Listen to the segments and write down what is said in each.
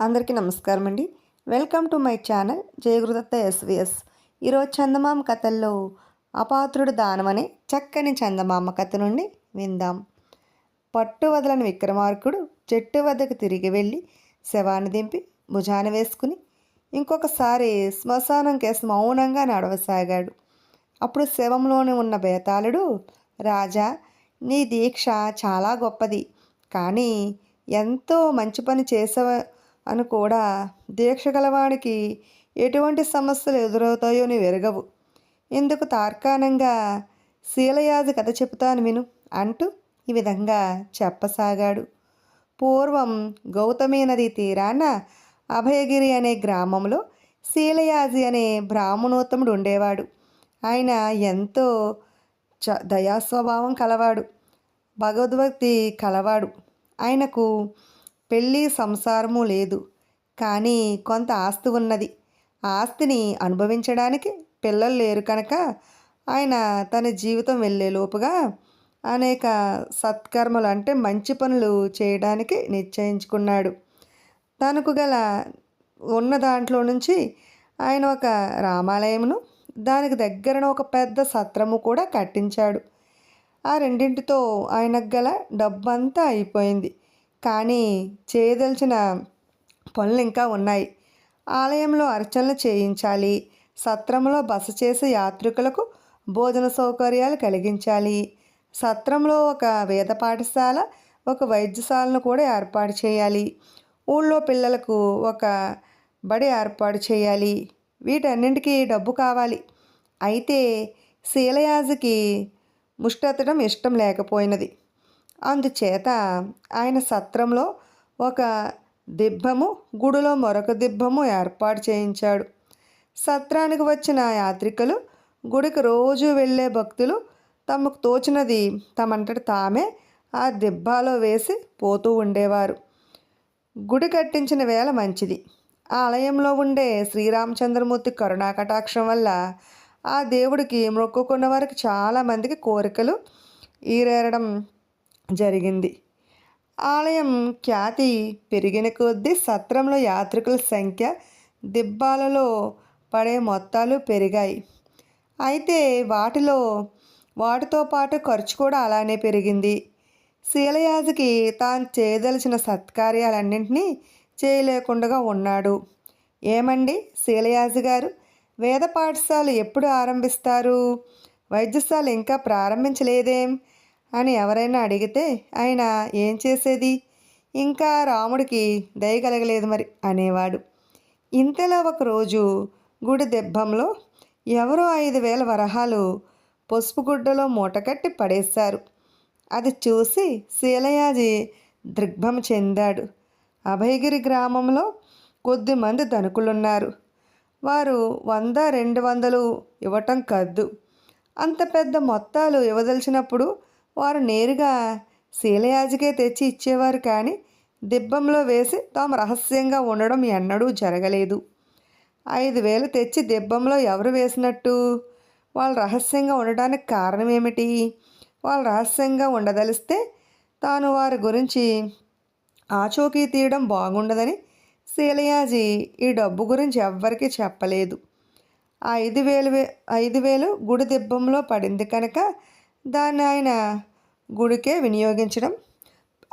అందరికీ నమస్కారం అండి welcome to my channel Jayagurudatta SVS. ఈరోజు చందమామ కథల్లో అపాత్రుడు దానం అనే చక్కని చందమామ కథ నుండి విందాం. పట్టు వదలని విక్రమార్కుడు చెట్టు వద్దకు తిరిగి వెళ్ళి శవాన్ని దింపి భుజాన వేసుకుని ఇంకొకసారి శ్మశానం కేసు మౌనంగా నడవసాగాడు. అప్పుడు శవంలోనే ఉన్న బేతాళుడు రాజా నీ దీక్ష చాలా గొప్పది. కానీ ఎంతో మంచి పని చేసే అని కూడా దీక్ష గలవాడికి ఎటువంటి సమస్యలు ఎదురవుతాయో నీ వెరగవు. ఇందుకు తార్కాణంగా శీలయాజి కథ చెబుతాను విను అంటూ ఈ విధంగా చెప్పసాగాడు. పూర్వం గౌతమి నది తీరాన అభయగిరి అనే గ్రామంలో శీలయాజి అనే బ్రాహ్మణోత్తముడు ఉండేవాడు. ఆయన ఎంతో చ దయాస్వభావం కలవాడు భగవద్భక్తి కలవాడు. ఆయనకు పెళ్ళి సంసారము లేదు. కానీ కొంత ఆస్తి ఉన్నది. ఆస్తిని అనుభవించడానికి పిల్లలు లేరు కనుక ఆయన తన జీవితం వెళ్ళే లోపుగా అనేక సత్కర్మలు అంటే మంచి పనులు చేయడానికి నిశ్చయించుకున్నాడు. తనకు గల ఉన్న దాంట్లో నుంచి ఆయన ఒక రామాలయమును దానికి దగ్గరన ఒక పెద్ద సత్రము కూడా కట్టించాడు. ఆ రెండింటితో ఆయనకు గల డబ్బంతా అయిపోయింది. కానీ చేయదలిచిన పనులు ఇంకా ఉన్నాయి. ఆలయంలో అర్చనలు చేయించాలి. సత్రంలో బస చేసే యాత్రికులకు భోజన సౌకర్యాలు కలిగించాలి. సత్రంలో ఒక వేద పాఠశాల ఒక వైద్యశాలను కూడా ఏర్పాటు చేయాలి. ఊళ్ళో పిల్లలకు ఒక బడి ఏర్పాటు చేయాలి. వీటన్నింటికీ డబ్బు కావాలి. అయితే శీలయాజుకి ముష్టెత్తడం ఇష్టం లేకపోయినది. అందుచేత ఆయన సత్రంలో ఒక దిబ్బము గుడిలో మరొక దిబ్బము ఏర్పాటు చేయించాడు. సత్రానికి వచ్చిన యాత్రికులు గుడికి రోజు వెళ్ళే భక్తులు తమకు తోచినది తమంతటి తామే ఆ దిబ్బాలో వేసి పోతూ ఉండేవారు. గుడి కట్టించిన వేళ మంచిది. ఆలయంలో ఉండే శ్రీరామచంద్రమూర్తి కరుణాకటాక్షం వల్ల ఆ దేవుడికి మొక్కుకున్న వారికి చాలామందికి కోరికలు ఈరేరడం జరిగింది. ఆలయం ఖ్యాతి పెరిగిన కొద్దీ సత్రంలో యాత్రికుల సంఖ్య దిబ్బాలలో పడే మొత్తాలు పెరిగాయి. అయితే వాటిలో వాటితో పాటు ఖర్చు కూడా అలానే పెరిగింది. శీలయాజుకి తాను చేయదలిచిన సత్కార్యాలన్నింటినీ చేయలేకుండా ఉన్నాడు. ఏమండి శీలయాజు గారు? వేద పాఠశాల ఎప్పుడు ఆరంభిస్తారు? వైద్యశాల ఇంకా ప్రారంభించలేదేం? అని ఎవరైనా అడిగితే ఆయన ఏం చేసేది? ఇంకా రాముడికి దయ కలగలేదు మరి అనేవాడు. ఇంతలో ఒకరోజు గుడి దెబ్బంలో ఎవరో ఐదు వేల వరహాలు పసుపు గుడ్డలో మూటకట్టి పడేశారు. అది చూసి శీలయాజి దృగ్భం చెందాడు. అభయగిరి గ్రామంలో కొద్దిమంది ధనుకులున్నారు. వారు వంద రెండు వందలు ఇవ్వటం కద్దు. అంత పెద్ద మొత్తాలు ఇవ్వదలిచినప్పుడు వారు నేరుగా శీలయాజికే తెచ్చి ఇచ్చేవారు కానీ దిబ్బంలో వేసి తాము రహస్యంగా ఉండడం ఎన్నడూ జరగలేదు. ఐదు వేలు తెచ్చి దిబ్బంలో ఎవరు వేసినట్టు? వాళ్ళు రహస్యంగా ఉండడానికి కారణం ఏమిటి? వాళ్ళు రహస్యంగా ఉండదలిస్తే తాను వారి గురించి ఆచూకీ తీయడం బాగుండదని శీలయాజీ ఈ డబ్బు గురించి ఎవ్వరికీ చెప్పలేదు. ఐదు వేలు ఐదు వేలు గుడి దిబ్బంలో పడింది కనుక దాన్ని ఆయన గుడికే వినియోగించడం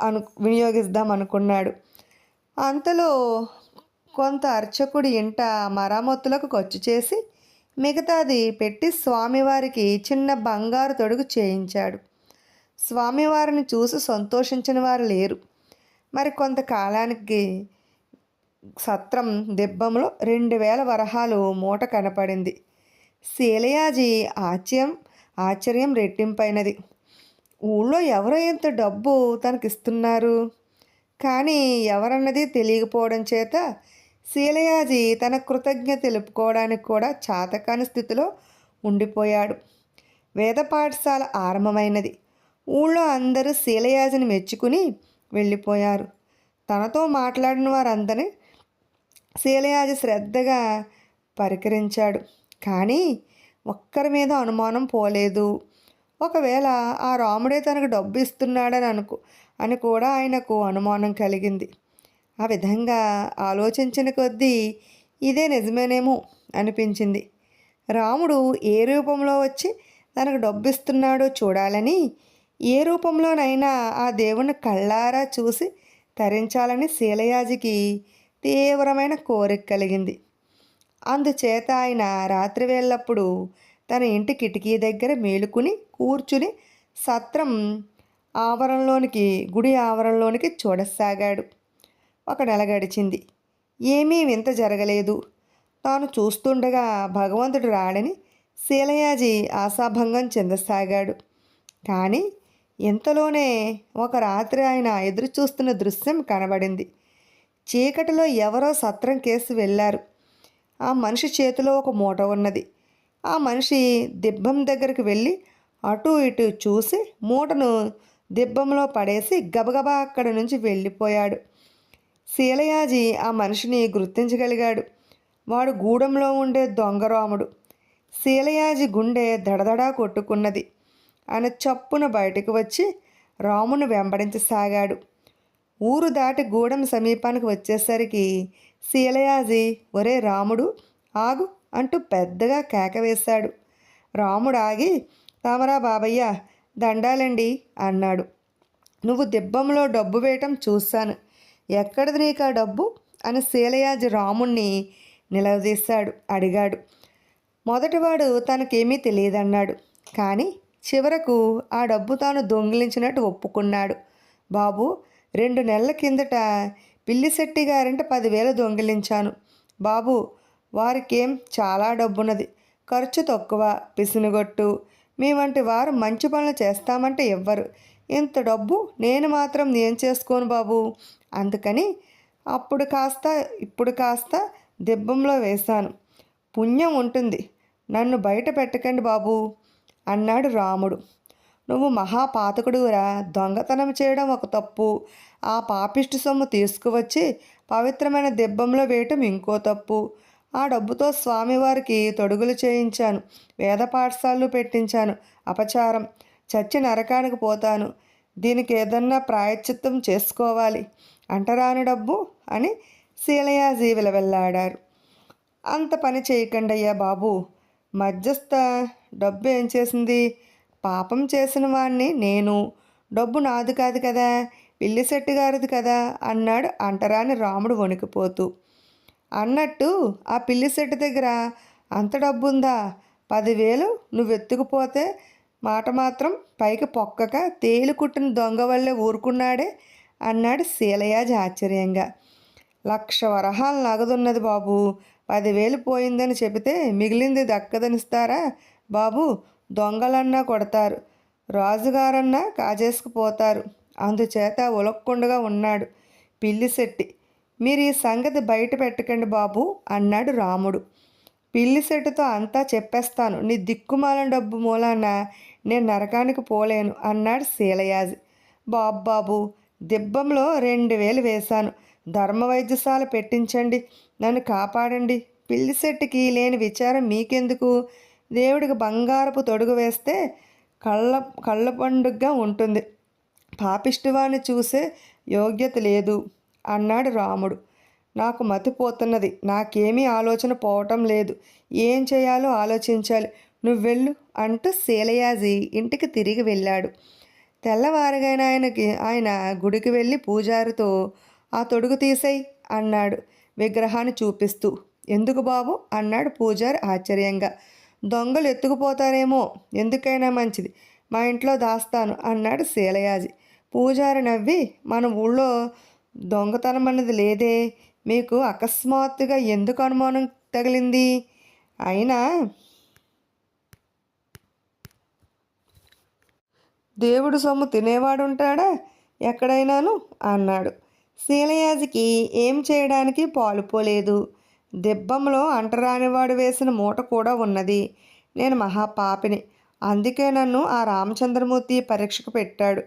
అను వినియోగిద్దాం అనుకున్నాడు. అంతలో కొంత అర్చకుడి ఇంట మరామత్తులకు ఖర్చు చేసి మిగతాది పెట్టి స్వామివారికి చిన్న బంగారు తొడుగు చేయించాడు. స్వామివారిని చూసి సంతోషించిన వారు లేరు. మరి కొంతకాలానికి సత్రం దిబ్బంలో రెండు వేల వరహాలు మూట కనపడింది. శీలయాజీ ఆచ్యం ఆశ్చర్యం రెట్టింపైనది. ఊళ్ళో ఎవరో ఇంత డబ్బు తనకిస్తున్నారు? కానీ ఎవరన్నది తెలియకపోవడం చేత శీలయాజీ తన కృతజ్ఞత తెలుపుకోవడానికి కూడా చాతకాని స్థితిలో ఉండిపోయాడు. వేద పాఠశాల ఆరంభమైనది. ఊళ్ళో అందరూ శీలయాజిని మెచ్చుకుని వెళ్ళిపోయారు. తనతో మాట్లాడిన వారందరినీ శీలయాజి శ్రద్ధగా పరికరించాడు. కానీ ఒక్కరి మీద అనుమానం పోలేదు. ఒకవేళ ఆ రాముడే తనకు డబ్బు ఇస్తున్నాడని అనుకో అని కూడా ఆయనకు అనుమానం కలిగింది. ఆ విధంగా ఆలోచించిన కొద్దీ ఇదే నిజమేనేమో అనిపించింది. రాముడు ఏ రూపంలో వచ్చి తనకు డబ్బు ఇస్తున్నాడో చూడాలని ఏ రూపంలోనైనా ఆ దేవుని కళ్ళారా చూసి తరించాలని శీలయాజికి తీవ్రమైన కోరిక కలిగింది. అందుచేత ఆయన రాత్రి వేళ్ళప్పుడు తన ఇంటి కిటికీ దగ్గర మేలుకుని కూర్చుని సత్రం ఆవరణలోనికి గుడి ఆవరణలోనికి చూడసాగాడు. ఒక నెల గడిచింది. ఏమీ వింత జరగలేదు. తాను చూస్తుండగా భగవంతుడు రాడని శీలయాజి ఆశాభంగం చెందసాగాడు. కానీ ఇంతలోనే ఒక రాత్రి ఆయన ఎదురు చూస్తున్న దృశ్యం కనబడింది. చీకటిలో ఎవరో సత్రం కేసు వెళ్ళారు. ఆ మనిషి చేతిలో ఒక మూట ఉన్నది. ఆ మనిషి దిబ్బం దగ్గరికి వెళ్ళి అటు ఇటు చూసి మూటను దిబ్బంలో పడేసి గబగబా అక్కడి నుంచి వెళ్ళిపోయాడు. శీలయాజి ఆ మనిషిని గుర్తించగలిగాడు. వాడు గూడెంలో ఉండే దొంగరాముడు శీలయాజి గుండె దడదడా కొట్టుకున్నది. ఆయన చప్పున బయటకు వచ్చి రామును వెంబడించసాగాడు. ఊరు దాటి గూడెం సమీపానికి వచ్చేసరికి శీలయాజి ఒరే రాముడు ఆగు అంటూ పెద్దగా కేక వేశాడు. రాముడు ఆగి తామరా బాబయ్య దండాలండి అన్నాడు. నువ్వు దిబ్బంలో డబ్బు వేయటం చూశాను. ఎక్కడిది నీకు ఆ డబ్బు? అని శీలయాజి రాముణ్ణి నిలదీశాడు అడిగాడు. మొదటివాడు తనకేమీ తెలియదన్నాడు. కానీ చివరకు ఆ డబ్బు తాను దొంగిలించినట్టు ఒప్పుకున్నాడు. బాబు రెండు నెలల కిందట పిల్లిశెట్టి గారంటే పదివేలు దొంగిలించాను. బాబు వారికేం చాలా డబ్బున్నది. ఖర్చు తక్కువ పిసినుగొట్టు. మీ వంటి వారు మంచి పనులు చేస్తామంటే ఇవ్వరు ఇంత డబ్బు నేను మాత్రం ఏం చేసుకోను బాబు. అందుకని అప్పుడు కాస్త ఇప్పుడు కాస్త దిబ్బంలో వేశాను. పుణ్యం ఉంటుంది. నన్ను బయట పెట్టకండి బాబు అన్నాడు రాముడు. నువ్వు మహాపాతకుడురా దొంగతనం చేయడం ఒక తప్పు. ఆ పాపిష్టి సొమ్ము తీసుకువచ్చి పవిత్రమైన దిబ్బంలో వేయటం ఇంకో తప్పు. ఆ డబ్బుతో స్వామివారికి తొడుగులు చేయించాను. వేద పాఠశాలలు పెట్టించాను. అపచారం. చచ్చి నరకానికి పోతాను. దీనికి ఏదన్నా ప్రాయశ్చిత్తం చేసుకోవాలి. అంటరాని డబ్బు అని శీలయాజీ విలవెల్లాడారు అంత పని చేయకండి అయ్యా బాబు. మధ్యస్థ డబ్బు ఏం చేసింది? పాపం చేసిన వాణ్ణి నేను. డబ్బు నాది కాదు కదా పిల్లిశెట్టి గారిది కదా అన్నాడు అంటరాని రాముడు వణికిపోతూ. అన్నట్టు ఆ పిల్లిశెట్టి దగ్గర అంత డబ్బుందా? పదివేలు నువ్వు ఎత్తుకుపోతే మాట మాత్రం పైకి పొక్కక తేలు కుట్టిన దొంగ వల్లే ఊరుకున్నాడే అన్నాడు శీలయాజ ఆశ్చర్యంగా. లక్ష వరహాలు నగదున్నది బాబు పదివేలు పోయిందని చెబితే మిగిలింది దక్కదనిస్తారా బాబు? దొంగలన్నా కొడతారు. రాజుగారన్నా కాజేసుకుపోతారు. అందుచేత ఉలక్కుండగా ఉన్నాడు. పిల్లిశెట్టి మీరు ఈ సంగతి బయట పెట్టకండి బాబు అన్నాడు రాముడు. పిల్లిశెట్టితో అంతా చెప్పేస్తాను. నీ దిక్కుమాలం డబ్బు మూలాన నేను నరకానికి పోలేను అన్నాడు శీలయాజి. బాబు బాబు దిబ్బంలో రెండు వేలు వేశాను. ధర్మ వైద్యశాల పెట్టించండి. నన్ను కాపాడండి. పిల్లిశెట్టికి లేని విచారం మీకెందుకు? దేవుడికి బంగారపు తొడుగు వేస్తే కళ్ళ కళ్ళ పండుగగా ఉంటుంది. పాపిష్టివాణ్ణి చూసే యోగ్యత లేదు అన్నాడు రాముడు. నాకు మతిపోతున్నది నాకేమీ ఆలోచన పోవటం లేదు. ఏం చేయాలో ఆలోచించాలి. నువ్వు వెళ్ళు అంటూ శీలయాజి ఇంటికి తిరిగి వెళ్ళాడు. తెల్లవారుగైన ఆయనకి ఆయన గుడికి వెళ్ళి పూజారితో ఆ తొడుగు తీసేయి అన్నాడు విగ్రహాన్ని చూపిస్తూ. ఎందుకు బాబు? అన్నాడు పూజారి ఆశ్చర్యంగా. దొంగలు ఎత్తుకుపోతారేమో ఎందుకైనా మంచిది. మా ఇంట్లో దాస్తాను అన్నాడు శీలయాజి. పూజారి నవ్వి మన ఊళ్ళో దొంగతనం అన్నది లేదే మీకు అకస్మాత్తుగా ఎందుకు అనుమానం తగిలింది? అయినా దేవుడు సొమ్ము తినేవాడుంటాడా? ఎక్కడైనాను? అన్నాడు. శీలయాజికి ఏం చేయడానికి పాలుపోలేదు. దిబ్బంలో అంటరానివాడు వేసిన మూట కూడా ఉన్నది. నేను మహాపాపిని. అందుకే నన్ను ఆ రామచంద్రమూర్తి పరీక్షకు పెట్టాడు.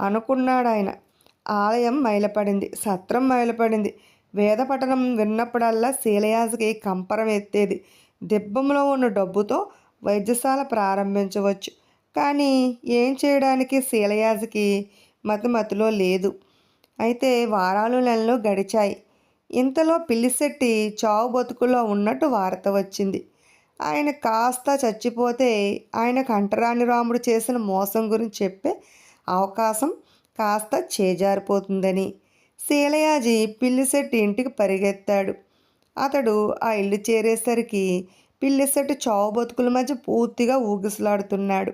అనుకున్నాడు ఆయన ఆలయం మైలపడింది. సత్రం మైలపడింది. వేద పఠనం విన్నప్పుడల్లా శీలయాజకి కంపరం ఎత్తేది. దిబ్బంలో ఉన్న డబ్బుతో వైద్యశాల ప్రారంభించవచ్చు. కానీ ఏం చేయడానికి శీలయాజకి మతిమతిలో లేదు. అయితే వారాలు నెలలు గడిచాయి. ఇంతలో పిల్లిశెట్టి చావు బతుకులో ఉన్నట్టు వార్త వచ్చింది. ఆయన కాస్త చచ్చిపోతే ఆయన కంటరాని రాముడు చేసిన మోసం గురించి చెప్పే అవకాశం కాస్త చేజారిపోతుందని శీలయాజి పిల్లిశెట్టి ఇంటికి పరిగెత్తాడు. అతడు ఆ ఇల్లు చేరేసరికి పిల్లిశెట్టి చావు బతుకుల మధ్య పూర్తిగా ఊగిసలాడుతున్నాడు.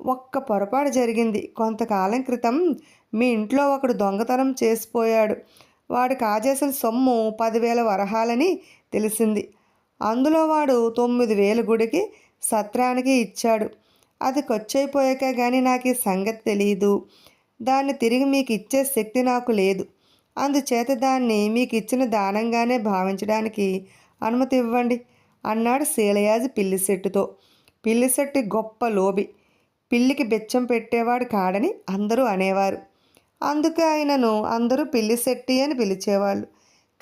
ఒక్క పొరపాటు జరిగింది. కొంతకాలం క్రితం మీ ఇంట్లో ఒకడు దొంగతనం చేసిపోయాడు. వాడు కాజేసిన సొమ్ము పదివేల వరహాలని తెలిసింది. అందులో వాడు తొమ్మిది వేలు గుడికి సత్రానికి ఇచ్చాడు. అది ఖర్చయిపోయాక కానీ నాకు ఈ సంగతి తెలియదు దాన్ని తిరిగి మీకు ఇచ్చే శక్తి నాకు లేదు. అందుచేత దాన్ని మీకు ఇచ్చిన దానంగానే భావించడానికి అనుమతి ఇవ్వండి అన్నాడు శీలయాజి పిల్లిశెట్టుతో పిల్లిశెట్టి గొప్ప లోబి. పిల్లికి బెచ్చం పెట్టేవాడు కాడని అందరూ అనేవారు. అందుకే ఆయనను అందరూ పిల్లిశెట్టి అని పిలిచేవాళ్ళు.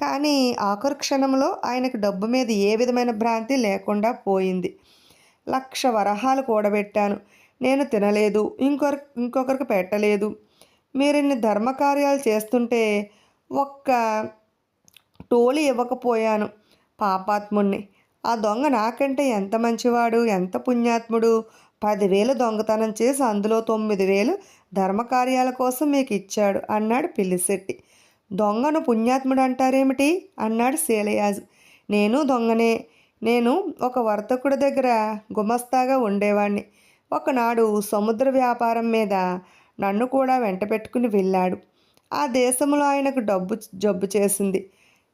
కానీ ఆఖరు క్షణంలో ఆయనకు డబ్బు మీద ఏ విధమైన భ్రాంతి లేకుండా పోయింది. లక్ష వరహాలు కూడబెట్టాను. నేను తినలేదు. ఇంకొక ఇంకొకరికి పెట్టలేదు. మీరు ఇన్ని ధర్మకార్యాలు చేస్తుంటే ఒక్క టోలి ఇవ్వకపోయాను పాపాత్ముణ్ణి. ఆ దొంగ నాకంటే ఎంత మంచివాడు ఎంత పుణ్యాత్ముడు? పదివేలు దొంగతనం చేసి అందులో తొమ్మిది వేలు ధర్మకార్యాల కోసం మీకు ఇచ్చాడు అన్నాడు పిల్లిశెట్టి. దొంగను పుణ్యాత్ముడు అంటారేమిటి అన్నాడు శీలయాజు. నేను దొంగనే. నేను ఒక వర్తకుడి దగ్గర గుమస్తాగా ఉండేవాణ్ణి. ఒకనాడు సముద్ర వ్యాపారం మీద నన్ను కూడా వెంట పెట్టుకుని వెళ్ళాడు. ఆ దేశంలో ఆయనకు డబ్బు జబ్బు చేసింది.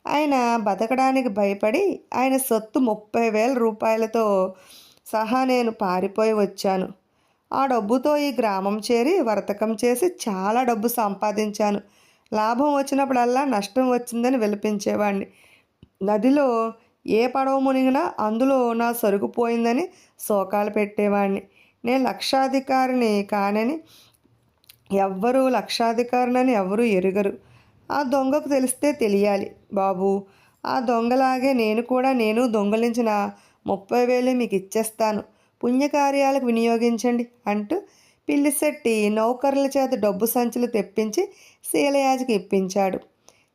ఆయన బతకడానికి భయపడి ఆయన సొత్తు ముప్పై వేల రూపాయలతో సహా నేను పారిపోయి వచ్చాను. ఆ డబ్బుతో ఈ గ్రామం చేరి వర్తకం చేసి చాలా డబ్బు సంపాదించాను. లాభం వచ్చినప్పుడల్లా నష్టం వచ్చిందని విలపించేవాడిని నదిలో ఏ పడవ మునిగినా అందులో నా సరుకు పోయిందని శోకాలు పెట్టేవాడిని నేను లక్షాధికారిని కానని ఎవ్వరూ లక్షాధికారినని ఎవరూ ఎరుగరు. ఆ దొంగకు తెలిస్తే తెలియాలి. బాబు ఆ దొంగలాగే నేను కూడా నేను దొంగలించిన ముప్పై వేలు మీకు ఇచ్చేస్తాను. పుణ్యకార్యాలకు వినియోగించండి అంటూ పిల్లిశెట్టి నౌకర్ల చేత డబ్బు సంచులు తెప్పించి శీలయాజికి ఇప్పించాడు.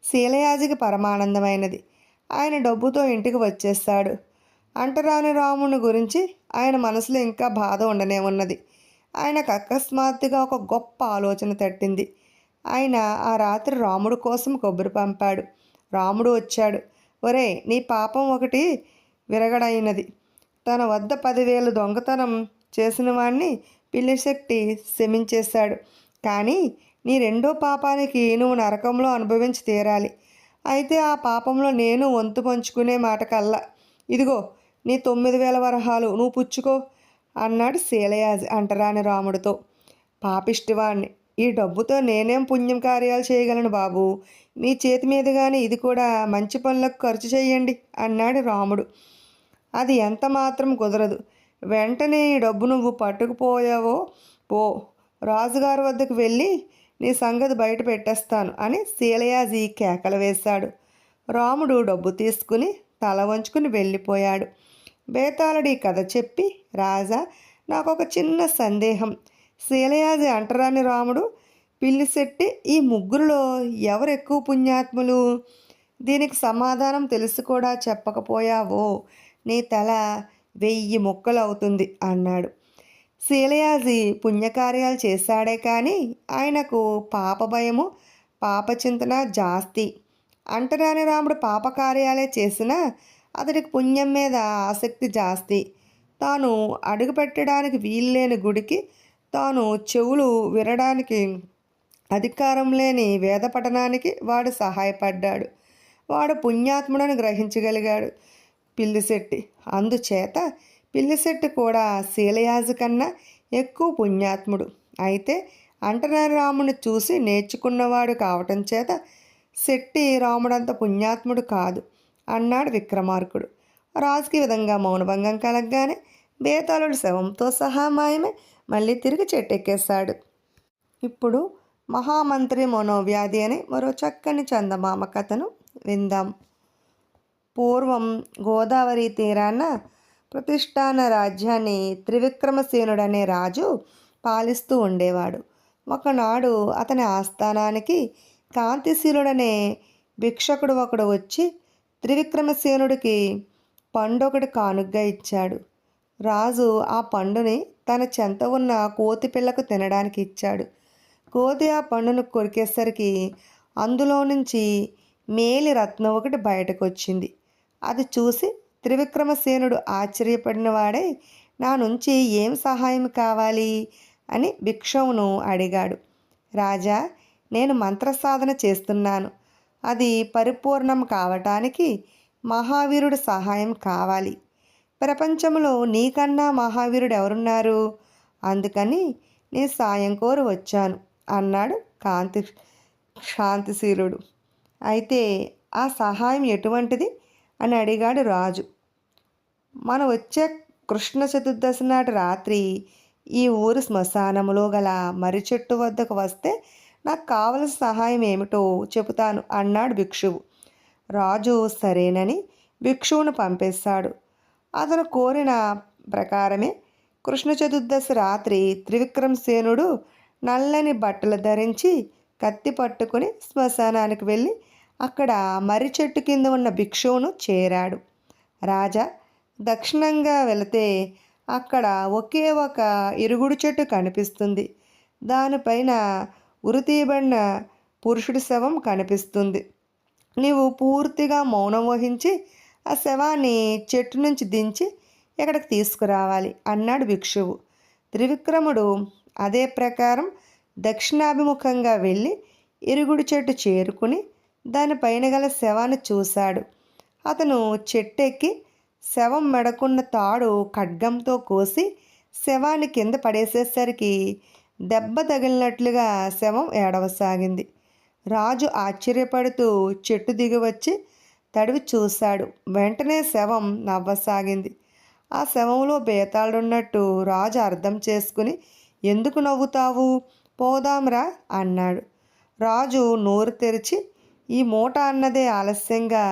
శీలయాజికి పరమానందమైనది. ఆయన డబ్బుతో ఇంటికి వచ్చేస్తాడు. అంటరాని రాముని గురించి ఆయన మనసులో ఇంకా బాధ ఉండనే ఉన్నది. ఆయనకు అకస్మాత్తుగా ఒక గొప్ప ఆలోచన తట్టింది. ఆయన ఆ రాత్రి రాముడు కోసం కొబ్బరి పంపాడు. రాముడు వచ్చాడు. ఒరే నీ పాపం ఒకటి విరగడైనది. తన వద్ద పదివేలు దొంగతనం చేసిన వాణ్ణి పిల్లిశెట్టి శమించేశాడు. కానీ నీ రెండో పాపానికి నువ్వు నరకంలో అనుభవించి తీరాలి. అయితే ఆ పాపంలో నేను వంతు పంచుకునే మాట కల్లా ఇదిగో నీ తొమ్మిది వేల వరహాలు నువ్వు పుచ్చుకో అన్నాడు శీలయాజి అంటరాని రాముడితో. పాపిష్టివాణ్ణి ఈ డబ్బుతో నేనేం పుణ్యం కార్యాలు చేయగలను బాబు? మీ చేతి మీదుగానే ఇది కూడా మంచి పనులకు ఖర్చు చేయండి అన్నాడు రాముడు. అది ఎంత మాత్రం కుదరదు. వెంటనే ఈ డబ్బు నువ్వు పట్టుకుపోయావో పో. రాజుగారి వద్దకు వెళ్ళి నీ సంగతి బయట పెట్టేస్తాను అని శీలయాజి కేకలు వేశాడు. రాముడు డబ్బు తీసుకుని తల వంచుకుని వెళ్ళిపోయాడు. బేతాళుడి కథ చెప్పి రాజా నాకు ఒక చిన్న సందేహం. శీలయాజి అంటరాని రాముడు పిల్లిశెట్టి ఈ ముగ్గురులో ఎవరు ఎక్కువ పుణ్యాత్ములు? దీనికి సమాధానం తెలిసి కూడా చెప్పకపోయావో? నీ తల వెయ్యి ముక్కలు అవుతుంది అన్నాడు. శీలయాజి పుణ్యకార్యాలు చేశాడే కానీ ఆయనకు పాప భయము పాప చింతన జాస్తి. అంటరాని రాముడు పాపకార్యాలే చేసినా అతడికి పుణ్యం మీద ఆసక్తి జాస్తి. తాను అడుగు పెట్టడానికి వీల్లేని గుడికి తాను చెవులు వినడానికి అధికారం లేని వేద పఠనానికి వాడు సహాయపడ్డాడు. వాడు పుణ్యాత్ముడని గ్రహించగలిగాడు. పిల్లిశెట్టి అందుచేత పిల్లిశెట్టి కూడా శీలయాజు కన్నా ఎక్కువ పుణ్యాత్ముడు. అయితే అంటరాని రాముని చూసి నేర్చుకున్నవాడు కావటం చేత శెట్టి రాముడంత పుణ్యాత్ముడు కాదు అన్నాడు విక్రమార్కుడు. రాజుకి విధంగా మౌనభంగం కలగగానే బేతాళుడు శవంతో సహా మాయమే మళ్ళీ తిరిగి చెట్టెక్కేశాడు. ఇప్పుడు మహామంత్రి మనోవ్యాధి అని మరో చక్కని చందమామ కథను విందాం. పూర్వం గోదావరి తీరాన ప్రతిష్టాన రాజ్యాన్ని త్రివిక్రమసేనుడనే రాజు పాలిస్తూ ఉండేవాడు. ఒకనాడు అతని ఆస్థానానికి కాంతిశీలుడనే భిక్షకుడు ఒకడు వచ్చి త్రివిక్రమసేనుడికి పండు ఒకటి కానుగ్గా ఇచ్చాడు. రాజు ఆ పండుని తన చెంత ఉన్న కోతి పిల్లకు తినడానికి ఇచ్చాడు. కోతి ఆ పండును కొరికేసరికి అందులో నుంచి మేలి రత్నం ఒకటి బయటకు వచ్చింది అది చూసి త్రివిక్రమసేనుడు ఆశ్చర్యపడినవాడై నా నుంచి ఏం సహాయం కావాలి? అని భిక్షవును అడిగాడు. రాజా నేను మంత్రసాధన చేస్తున్నాను. అది పరిపూర్ణం కావటానికి మహావీరుడు సహాయం కావాలి. ప్రపంచంలో నీకన్నా మహావీరుడు ఎవరున్నారు? అందుకని నేను సాయం కోరు వచ్చాను అన్నాడు కాంతి శాంతిశీలుడు అయితే ఆ సహాయం ఎటువంటిది? అని అడిగాడు రాజు. మనం వచ్చే కృష్ణ చతుర్దశి నాటి రాత్రి ఈ ఊరు శ్మశానములో గల మర్రి చెట్టు వద్దకు వస్తే నాకు కావలసిన సహాయం ఏమిటో చెబుతాను అన్నాడు భిక్షువు. రాజు సరేనని భిక్షువును పంపేశాడు. అతను కోరిన ప్రకారమే కృష్ణ చతుర్దశి రాత్రి త్రివిక్రమసేనుడు నల్లని బట్టలు ధరించి కత్తి పట్టుకుని శ్మశానానికి వెళ్ళి అక్కడ మర్రి చెట్టు కింద ఉన్న భిక్షువును చేరాడు. రాజా దక్షిణంగా వెళితే అక్కడ ఒకే ఒక ఇరుగుడు చెట్టు కనిపిస్తుంది. దానిపైన ఉరితీయబడిన పురుషుడి శవం కనిపిస్తుంది. నీవు పూర్తిగా మౌనం వహించి ఆ శవాన్ని చెట్టు నుంచి దించి ఇక్కడికి తీసుకురావాలి అన్నాడు భిక్షువు. త్రివిక్రముడు అదే ప్రకారం దక్షిణాభిముఖంగా వెళ్ళి ఇరుగుడు చెట్టు చేరుకుని దానిపైన గల శవాన్ని చూశాడు. అతను చెట్టెక్కి శవం మెడకున్న తాడు ఖడ్గంతో కోసి శవాన్ని కింద పడేసేసరికి దెబ్బ తగిలినట్లుగా శవం ఏడవసాగింది. రాజు ఆశ్చర్యపడుతూ చెట్టు దిగి వచ్చి తడివి చూశాడు. వెంటనే శవం నవ్వసాగింది. ఆ శవంలో బేతాళున్నట్టు రాజు అర్థం చేసుకుని ఎందుకు నవ్వుతావు? పోదాంరా అన్నాడు. రాజు నోరు తెరిచి ఈ మూట అన్నదే ఆలస్యంగా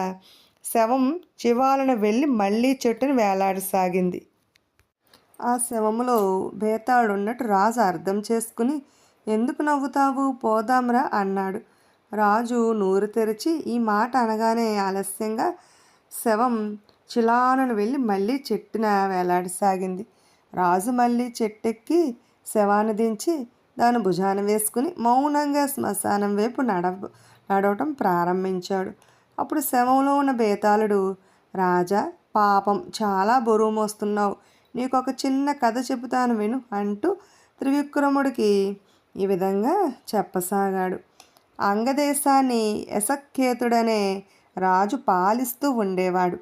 శవం చివాలను వెళ్ళి మళ్ళీ చెట్టును వేలాడసాగింది. ఆ శవములో బేతాళున్నట్టు ఉన్నట్టు రాజు అర్థం చేసుకుని ఎందుకు నవ్వుతావు? పోదాంరా అన్నాడు. రాజు నోరు తెరిచి ఈ మాట అనగానే ఆలస్యంగా శవం చిలానను వెళ్ళి మళ్ళీ చెట్టున వేలాడసాగింది. రాజు మళ్ళీ చెట్టెక్కి శవాన్ని దించి దాని భుజాన వేసుకుని మౌనంగా శ్మశానం వైపు నడవ నడవటం ప్రారంభించాడు. అప్పుడు శవంలో ఉన్న బేతాళుడు రాజా పాపం చాలా బరువు మోస్తున్నావు. నీకు ఒక చిన్న కథ చెబుతాను విను అంటూ త్రివిక్రముడికి ఈ విధంగా చెప్పసాగాడు. అంగదేశాన్ని యశకేతుడనే రాజు పాలిస్తూ ఉండేవాడు.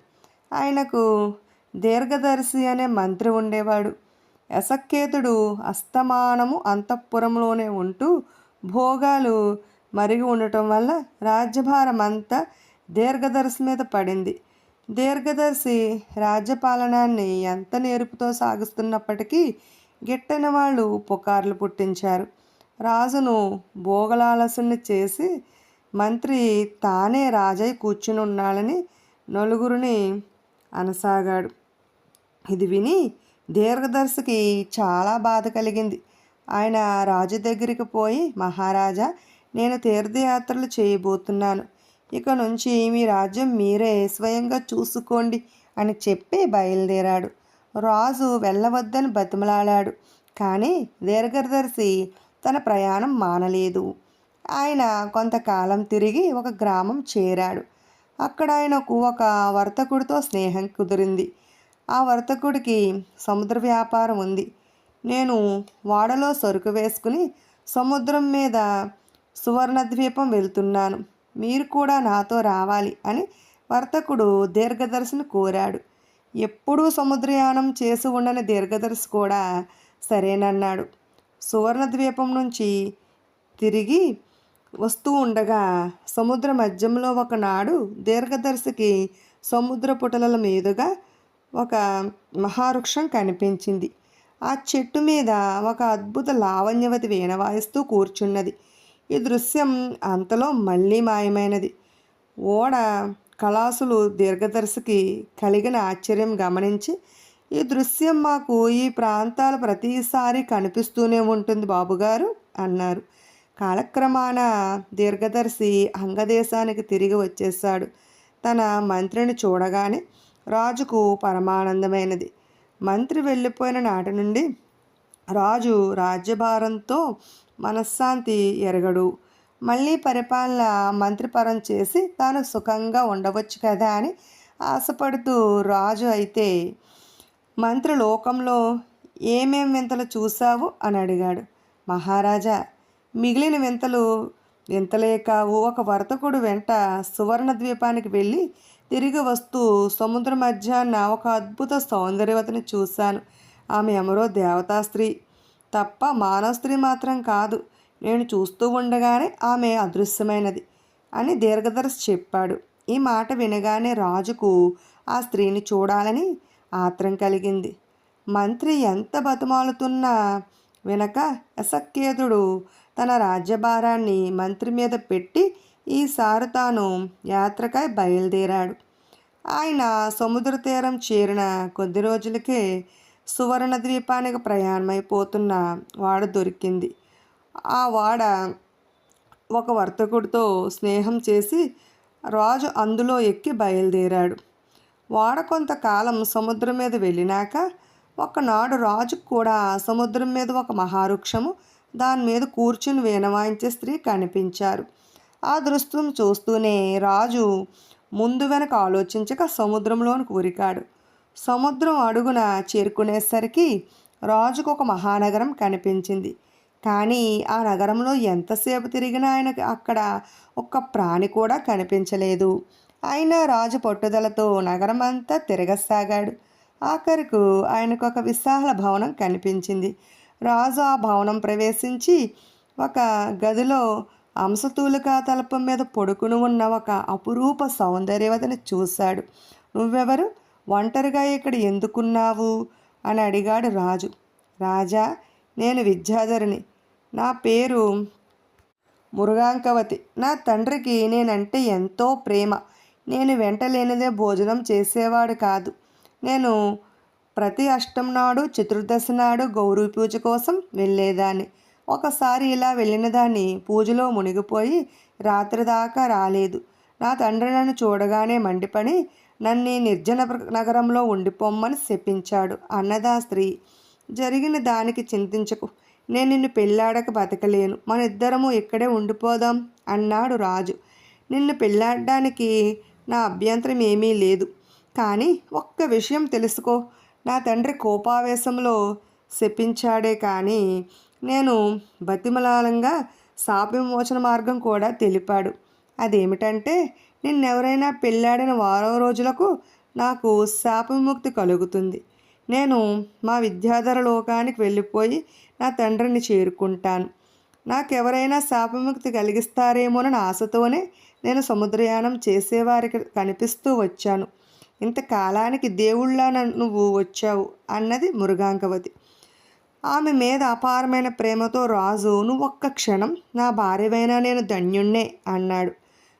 ఆయనకు దీర్ఘదర్శి అనే మంత్రి ఉండేవాడు. యశకేతుడు అస్తమానము అంతఃపురంలోనే ఉంటూ భోగాలు మరిగి ఉండటం వల్ల రాజ్యభారం అంతా దీర్ఘదర్శి మీద పడింది. దీర్ఘదర్శి రాజ్యపాలనాన్ని ఎంత నేర్పుతో సాగిస్తున్నప్పటికీ గిట్టని వాళ్ళు పుకార్లు పుట్టించారు. రాజును భోగలాలసుని చేసి మంత్రి తానే రాజై కూర్చుని ఉన్నాడని నలుగురిని అనసాగాడు. ఇది విని దీర్ఘదర్శికి చాలా బాధ కలిగింది. ఆయన రాజు దగ్గరికి పోయి మహారాజా నేను తీర్థయాత్రలు చేయబోతున్నాను. ఇక నుంచి మీ రాజ్యం మీరే స్వయంగా చూసుకోండి అని చెప్పి బయలుదేరాడు. రాజు వెళ్ళవద్దని బతిమలాడాడు. కానీ దీర్ఘదర్శి తన ప్రయాణం మానలేదు. ఆయన కొంతకాలం తిరిగి ఒక గ్రామం చేరాడు. అక్కడ ఆయనకు ఒక వర్తకుడితో స్నేహం కుదిరింది. ఆ వర్తకుడికి సముద్ర వ్యాపారం ఉంది. నేను వాడలో సరుకు వేసుకుని సముద్రం మీద సువర్ణ ద్వీపం వెళ్తున్నాను. మీరు కూడా నాతో రావాలి అని వర్తకుడు దీర్ఘదర్శిని కోరాడు. ఎప్పుడూ సముద్రయానం చేసి ఉండని దీర్ఘదర్శి కూడా సరేనన్నాడు. సువర్ణ ద్వీపం నుంచి తిరిగి వస్తూ ఉండగా సముద్ర మధ్యంలో ఒకనాడు దీర్ఘదర్శికి సముద్ర పుటలల మీదుగా ఒక మహావృక్షం కనిపించింది. ఆ చెట్టు మీద ఒక అద్భుత లావణ్యవతి వీణ వాయిస్తూ కూర్చున్నది. ఈ దృశ్యం అంతలో మళ్ళీ మాయమైనది. ఓడ కళాసులు దీర్ఘదర్శికి కలిగిన ఆశ్చర్యం గమనించి ఈ దృశ్యం మాకు ఈ ప్రాంతాలు ప్రతిసారి కనిపిస్తూనే ఉంటుంది బాబుగారు అన్నారు. కాలక్రమాన దీర్ఘదర్శి అంగదేశానికి తిరిగి వచ్చేశాడు. తన మంత్రిని చూడగానే రాజుకు పరమానందమైనది. మంత్రి వెళ్ళిపోయిన నాటి నుండి రాజు రాజ్యభారంతో మనశ్శాంతి ఎరగడు. మళ్ళీ పరిపాలన మంత్రిపరం చేసి తాను సుఖంగా ఉండవచ్చు కదా అని ఆశపడుతూ రాజు అయితే మంత్రి లోకంలో ఏమేం వింతలు చూసావు అని అడిగాడు. మహారాజా మిగిలిన వింతలు వింతలే కావు. ఒక వర్తకుడు వెంట సువర్ణ ద్వీపానికి వెళ్ళి తిరిగి వస్తూ సముద్ర మధ్యాహ్న ఒక అద్భుత సౌందర్యవతిని చూశాను. ఆమె ఎవరో దేవతా స్త్రీ తప్ప మానవ స్త్రీ మాత్రం కాదు. నేను చూస్తూ ఉండగానే ఆమె అదృశ్యమైనది అని దీర్ఘదర్శి చెప్పాడు. ఈ మాట వినగానే రాజుకు ఆ స్త్రీని చూడాలని ఆత్రం కలిగింది. మంత్రి ఎంత బతిమాలుతున్నా వినక యశక్కేతుడు తన రాజ్యభారాన్ని మంత్రి మీద పెట్టి ఈసారి తాను యాత్రకై బయలుదేరాడు. ఆయన సముద్ర తీరం చేరిన కొద్ది రోజులకే సువర్ణ ద్వీపానికి ప్రయాణమైపోతున్న వాడ దొరికింది. ఆ వాడ ఒక వర్తకుడితో స్నేహం చేసి రాజు అందులో ఎక్కి బయలుదేరాడు. వాడ కొంతకాలం సముద్రం మీద వెళ్ళినాక ఒకనాడు రాజుకు కూడా సముద్రం మీద ఒక మహావృక్షము దాని మీద కూర్చుని వీణవాయించే స్త్రీ కనిపించారు. ఆ దృశ్యం చూస్తూనే రాజు ముందు వెనక ఆలోచించక సముద్రంలోనికి ఉరికాడు. సముద్రం అడుగున చేరుకునేసరికి రాజుకు ఒక మహానగరం కనిపించింది. కానీ ఆ నగరంలో ఎంతసేపు తిరిగినా ఆయనకు అక్కడ ఒక్క ప్రాణి కూడా కనిపించలేదు. అయినా రాజు పట్టుదలతో నగరం అంతా తిరగసాగాడు. ఆఖరుకు ఆయనకు ఒక విశాల భవనం కనిపించింది. రాజు ఆ భవనం ప్రవేశించి ఒక గదిలో అంశతూలికా తలపం మీద పడుకుని ఉన్న ఒక అపురూప సౌందర్యవతిని చూశాడు. నువ్వెవరు? ఒంటరిగా ఇక్కడ ఎందుకున్నావు? అని అడిగాడు రాజు. రాజా నేను విద్యాధరిని. నా పేరు మురుగాంకవతి నా తండ్రికి నేనంటే ఎంతో ప్రేమ. నేను వెంట లేనిదే భోజనం చేసేవాడు కాదు. నేను ప్రతి అష్టం నాడు చతుర్దశి నాడు గౌరీ పూజ కోసం వెళ్ళేదాన్ని. ఒకసారి ఇలా వెళ్ళిన దాన్ని పూజలో మునిగిపోయి రాత్రి దాకా రాలేదు. నా తండ్రి నన్ను చూడగానే మండిపడి నన్ను నిర్జన నగరంలో ఉండిపోమ్మని శపించాడు. అన్నదా స్త్రీ జరిగిన దానికి చింతించకు. నేను నిన్ను పెళ్ళాడక బతకలేను. మన ఇద్దరము ఇక్కడే ఉండిపోదాం అన్నాడు రాజు. నిన్ను పెళ్ళాడడానికి నా అభ్యంతరం ఏమీ లేదు. కానీ ఒక్క విషయం తెలుసుకో. నా తండ్రి కోపావేశంలో శపించాడే కానీ నేను బతిమలాలంగా శాప విమోచన మార్గం కూడా తెలిపాడు. అదేమిటంటే నిన్నెవరైనా పెళ్ళాడిన వారం రోజులకు నాకు శాపముక్తి కలుగుతుంది. నేను మా విద్యాధర లోకానికి వెళ్ళిపోయి నా తండ్రిని చేరుకుంటాను. నాకెవరైనా శాపముక్తి కలిగిస్తారేమోనని ఆశతోనే నేను సముద్రయానం చేసేవారికి కనిపిస్తూ వచ్చాను. ఇంతకాలానికి దేవుళ్ళ నువ్వు వచ్చావు అన్నది మురుగాంకవతి ఆమె మీద అపారమైన ప్రేమతో రాజు నువ్వు ఒక్క క్షణం నా భార్యవైనా నేను ధన్యుణ్ణే అన్నాడు.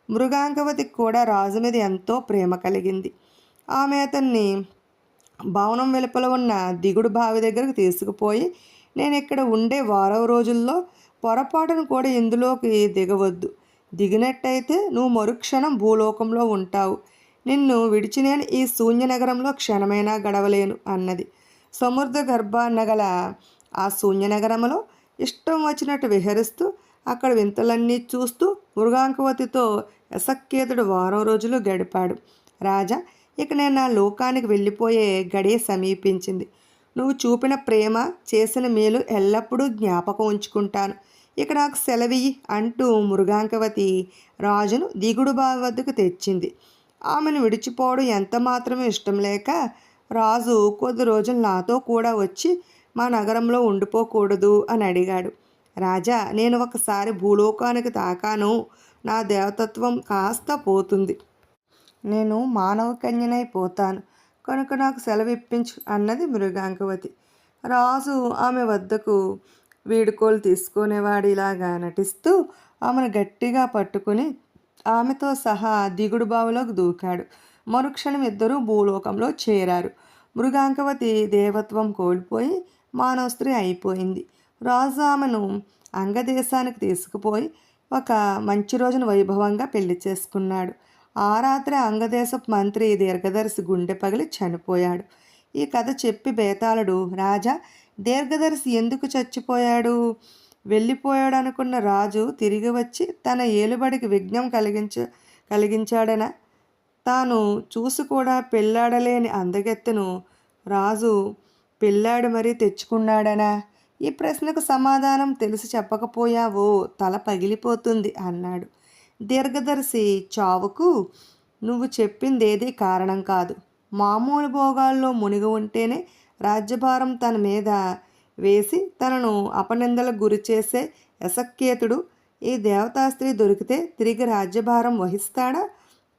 మృగాంకవతికి కూడా రాజు మీద ఎంతో ప్రేమ కలిగింది. ఆమె అతన్ని భవనం వెలుపల ఉన్న దిగుడు బావి దగ్గరకు తీసుకుపోయి నేను ఇక్కడ ఉండే వారం రోజుల్లో పొరపాటును కూడా ఇందులోకి దిగవద్దు. దిగినట్టయితే నువ్వు మరుక్షణం భూలోకంలో ఉంటావు. నిన్ను విడిచి నేను ఈ శూన్య నగరంలో క్షణమైనా గడవలేను అన్నది. సముద్ర గర్భాన్న గల ఆ శూన్య నగరంలో ఇష్టం వచ్చినట్టు విహరిస్తూ అక్కడ వింతలన్నీ చూస్తూ మృగాంకవతితో యశక్కేతుడు వారం రోజులు గడిపాడు. రాజా ఇక నేను నా లోకానికి వెళ్ళిపోయే గడియ సమీపించింది. నువ్వు చూపిన ప్రేమ చేసిన మేలు ఎల్లప్పుడూ జ్ఞాపకం ఉంచుకుంటాను. ఇక నాకు సెలవియ్యి అంటూ మృగాంకవతి రాజును దిగుడు బావి వద్దకు తెచ్చింది. ఆమెను విడిచిపోవడం ఎంత మాత్రమే ఇష్టం లేక రాజు కొద్ది రోజులు నాతో కూడా వచ్చి మా నగరంలో ఉండిపోకూడదు అని అడిగాడు. రాజా నేను ఒకసారి భూలోకానికి తాకాను. నా దేవతత్వం కాస్త పోతుంది. నేను మానవ కన్యనైపోతాను కనుక నాకు సెలవు ఇప్పించు అన్నది మృగాంకవతి రాజు ఆమె వద్దకు వీడుకోలు తీసుకునేవాడిలాగా నటిస్తూ ఆమెను గట్టిగా పట్టుకుని ఆమెతో సహా దిగుడు బావిలోకి దూకాడు. మరుక్షణం ఇద్దరూ భూలోకంలో చేరారు. మృగాంకవతి దేవత్వం కోల్పోయి మానవ స్త్రీ అయిపోయింది. రాజు ఆమెను అంగదేశానికి తీసుకుపోయి ఒక మంచి రోజున వైభవంగా పెళ్ళి చేసుకున్నాడు. ఆ రాత్రి అంగదేశపు మంత్రి దీర్ఘదర్శి గుండె పగిలి చనిపోయాడు. ఈ కథ చెప్పి బేతాళుడు రాజా దీర్ఘదర్శి ఎందుకు చచ్చిపోయాడు? వెళ్ళిపోయాడు అనుకున్న రాజు తిరిగి వచ్చి తన ఏలుబడికి విఘ్నం కలిగించ కలిగించాడన? తాను చూసి కూడా పెళ్ళాడలేని అందగెత్తెను రాజు పెళ్ళాడు మరీ తెచ్చుకున్నాడనా? ఈ ప్రశ్నకు సమాధానం తెలిసి చెప్పకపోయావో తల పగిలిపోతుంది అన్నాడు. దీర్ఘదర్శి చావుకు నువ్వు చెప్పిందేది కారణం కాదు. మామూలు భోగాల్లో మునిగి ఉంటేనే రాజ్యభారం తన మీద వేసి తనను అపనిందలకు గురి చేసే యశక్కేతుడు ఈ దేవతాస్త్రి దొరికితే తిరిగి రాజ్యభారం వహిస్తాడా?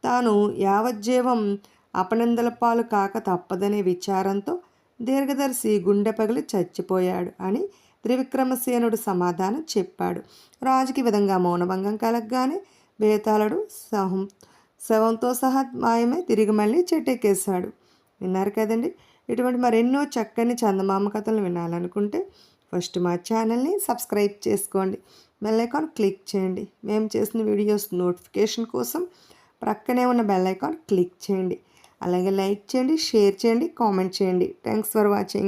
తాను యావజ్జీవం అపనిందల పాలు కాక తప్పదనే విచారంతో దీర్ఘదర్శి గుండె పగిలి చచ్చిపోయాడు అని త్రివిక్రమసేనుడు సమాధానం చెప్పాడు. రాజుకి విధంగా మౌనభంగం కలగగానే బేతాళుడు సహం శవంతో సహా మాయమే తిరిగి మళ్ళీ చెట్టెక్కేశాడు విన్నారు కదండి? ఇటువంటి మరెన్నో చక్కని చందమామ కథలు వినాలనుకుంటే ఫస్ట్ మా ఛానల్ని సబ్స్క్రైబ్ చేసుకోండి. బెల్ ఐకాన్ క్లిక్ చేయండి. మేము చేసిన వీడియోస్ నోటిఫికేషన్ కోసం ప్రక్కనే ఉన్న బెల్ ఐకాన్ క్లిక్ చేయండి. అలాగే లైక్ చేయండి షేర్ చేయండి కామెంట్ చేయండి. Thanks for watching